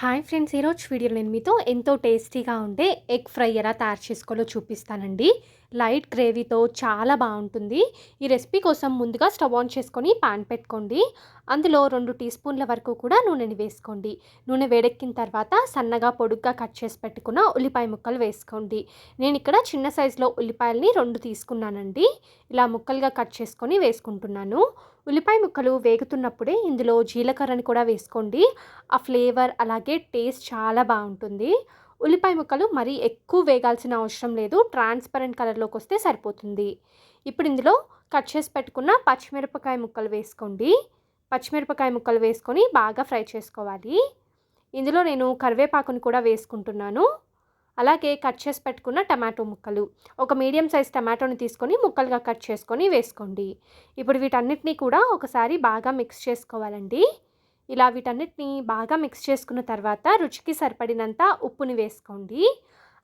Hi friends ఈరోజు video నేను మీతో ఎంతో టేస్టీగా ఉండే ఎగ్ ఫ్రై ఎలా తయారు చేసుకోవాలో చూపిస్తానండి. లైట్ గ్రేవీతో చాలా బాగుంటుంది. ఈ రెసిపీ కోసం ముందుగా స్టవ్ ఆన్ చేసుకొని పాన్ పెట్టుకోండి. అందులో రెండు టీ స్పూన్ల వరకు కూడా నూనెని వేసుకోండి. నూనె వేడెక్కిన తర్వాత సన్నగా పొడుగ్గా కట్ చేసి పెట్టుకున్న ఉల్లిపాయ ముక్కలు వేసుకోండి. నేను ఇక్కడ చిన్న సైజులో ఉల్లిపాయలని రెండు తీసుకున్నానండి. ఇలా ముక్కలుగా కట్ చేసుకొని వేసుకుంటున్నాను. ఉల్లిపాయ ముక్కలు వేగుతున్నప్పుడే ఇందులో జీలకర్రని కూడా వేసుకోండి. ఆ ఫ్లేవర్ అలాగే టేస్ట్ చాలా బాగుంటుంది. ఉల్లిపాయ ముక్కలు మరీ ఎక్కువ వేగాల్సిన అవసరం లేదు. ట్రాన్స్పరెంట్ కలర్లోకి వస్తే సరిపోతుంది. ఇప్పుడు ఇందులో కట్ చేసి పెట్టుకున్న పచ్చిమిరపకాయ ముక్కలు వేసుకోండి. పచ్చిమిరపకాయ ముక్కలు వేసుకొని బాగా ఫ్రై చేసుకోవాలి. ఇందులో నేను కరివేపాకుని కూడా వేసుకుంటున్నాను. అలాగే కట్ చేసి పెట్టుకున్న టమాటో ముక్కలు. ఒక మీడియం సైజ్ టమాటోని తీసుకొని ముక్కలుగా కట్ చేసుకొని వేసుకోండి. ఇప్పుడు వీటన్నిటినీ కూడా ఒకసారి బాగా మిక్స్ చేసుకోవాలండి. ఇలా వీటన్నిటిని బాగా మిక్స్ చేసుకున్న తర్వాత రుచికి సరిపడినంత ఉప్పుని వేసుకోండి.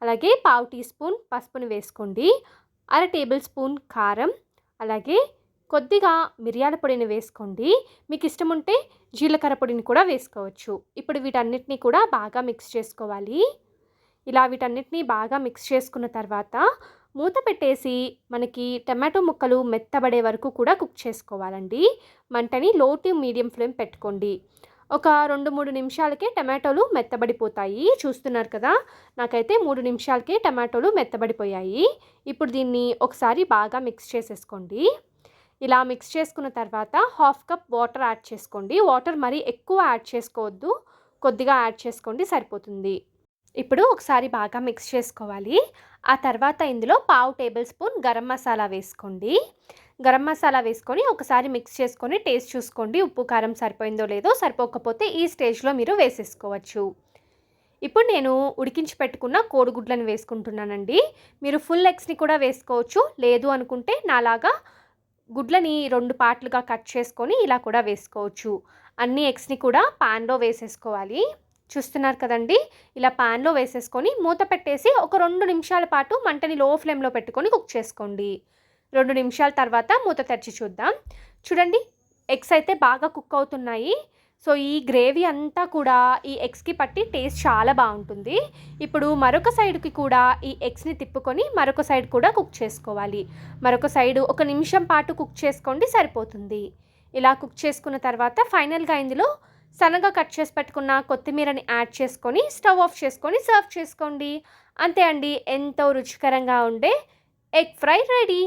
అలాగే పావు టీ స్పూన్ పసుపుని వేసుకోండి. అర టేబుల్ స్పూన్ కారం. అలాగే కొద్దిగా మిరియాల పొడిని వేసుకోండి. మీకు ఇష్టం ఉంటే జీలకర్ర పొడిని కూడా వేసుకోవచ్చు. ఇప్పుడు వీటన్నిటిని కూడా బాగా మిక్స్ చేసుకోవాలి. ఇలా వీటన్నిటిని బాగా మిక్స్ చేసుకున్న తర్వాత మూత పెట్టేసి మనకి టమాటో ముక్కలు మెత్తబడే వరకు కూడా కుక్ చేసుకోవాలండి. మంటని లో టు మీడియం ఫ్లేమ్ పెట్టుకోండి. ఒక రెండు మూడు నిమిషాలకే టమాటోలు మెత్తబడిపోతాయి. చూస్తున్నారు కదా? నాకైతే మూడు నిమిషాలకే టమాటోలు మెత్తబడిపోయాయి. ఇప్పుడు దీన్ని ఒకసారి బాగా మిక్స్ చేసేసుకోండి. ఇలా మిక్స్ చేసుకున్న తర్వాత హాఫ్ కప్ వాటర్ యాడ్ చేసుకోండి. వాటర్ మరీ ఎక్కువ యాడ్ చేసుకోవద్దు. కొద్దిగా యాడ్ చేసుకోండి సరిపోతుంది. ఇప్పుడు ఒకసారి బాగా మిక్స్ చేసుకోవాలి. ఆ తర్వాత ఇందులో పావు టేబుల్ స్పూన్ గరం మసాలా వేసుకోండి. గరం మసాలా వేసుకొని ఒకసారి మిక్స్ చేసుకొని టేస్ట్ చూసుకోండి. ఉప్పు కారం సరిపోయిందో లేదో సరిపోకపోతే ఈ స్టేజ్లో మీరు వేసేసుకోవచ్చు. ఇప్పుడు నేను ఉడికించి పెట్టుకున్న కోడిగుడ్లను వేసుకుంటున్నానండి. మీరు ఫుల్ ఎగ్స్ని కూడా వేసుకోవచ్చు. లేదు అనుకుంటే నాలాగా గుడ్లని రెండు పార్ట్లుగా కట్ చేసుకొని ఇలా కూడా వేసుకోవచ్చు. అన్ని ఎగ్స్ని కూడా పాన్లో వేసేసుకోవాలి. చూస్తున్నారు కదండి. ఇలా పాన్లో వేసేసుకొని మూత పెట్టేసి ఒక రెండు నిమిషాల పాటు మంటని లో ఫ్లేమ్లో పెట్టుకొని కుక్ చేసుకోండి. రెండు నిమిషాల తర్వాత మూత తెరిచి చూద్దాం. చూడండి ఎగ్స్ అయితే బాగా కుక్ అవుతున్నాయి. సో ఈ గ్రేవీ అంతా కూడా ఈ ఎగ్స్కి పట్టి టేస్ట్ చాలా బాగుంటుంది. ఇప్పుడు మరొక సైడ్కి కూడా ఈ ఎగ్స్ని తిప్పుకొని మరొక సైడ్ కూడా కుక్ చేసుకోవాలి. మరొక సైడ్ ఒక నిమిషం పాటు కుక్ చేసుకోండి సరిపోతుంది. ఇలా కుక్ చేసుకున్న తర్వాత ఫైనల్గా ఇందులో సన్నగా కట్ చేసి పెట్టుకున్న కొత్తిమీరని యాడ్ చేసుకొని స్టవ్ ఆఫ్ చేసుకొని సర్వ్ చేసుకోండి. అంతే అండి ఎంతో రుచికరంగా ఉండే ఎగ్ ఫ్రై రెడీ.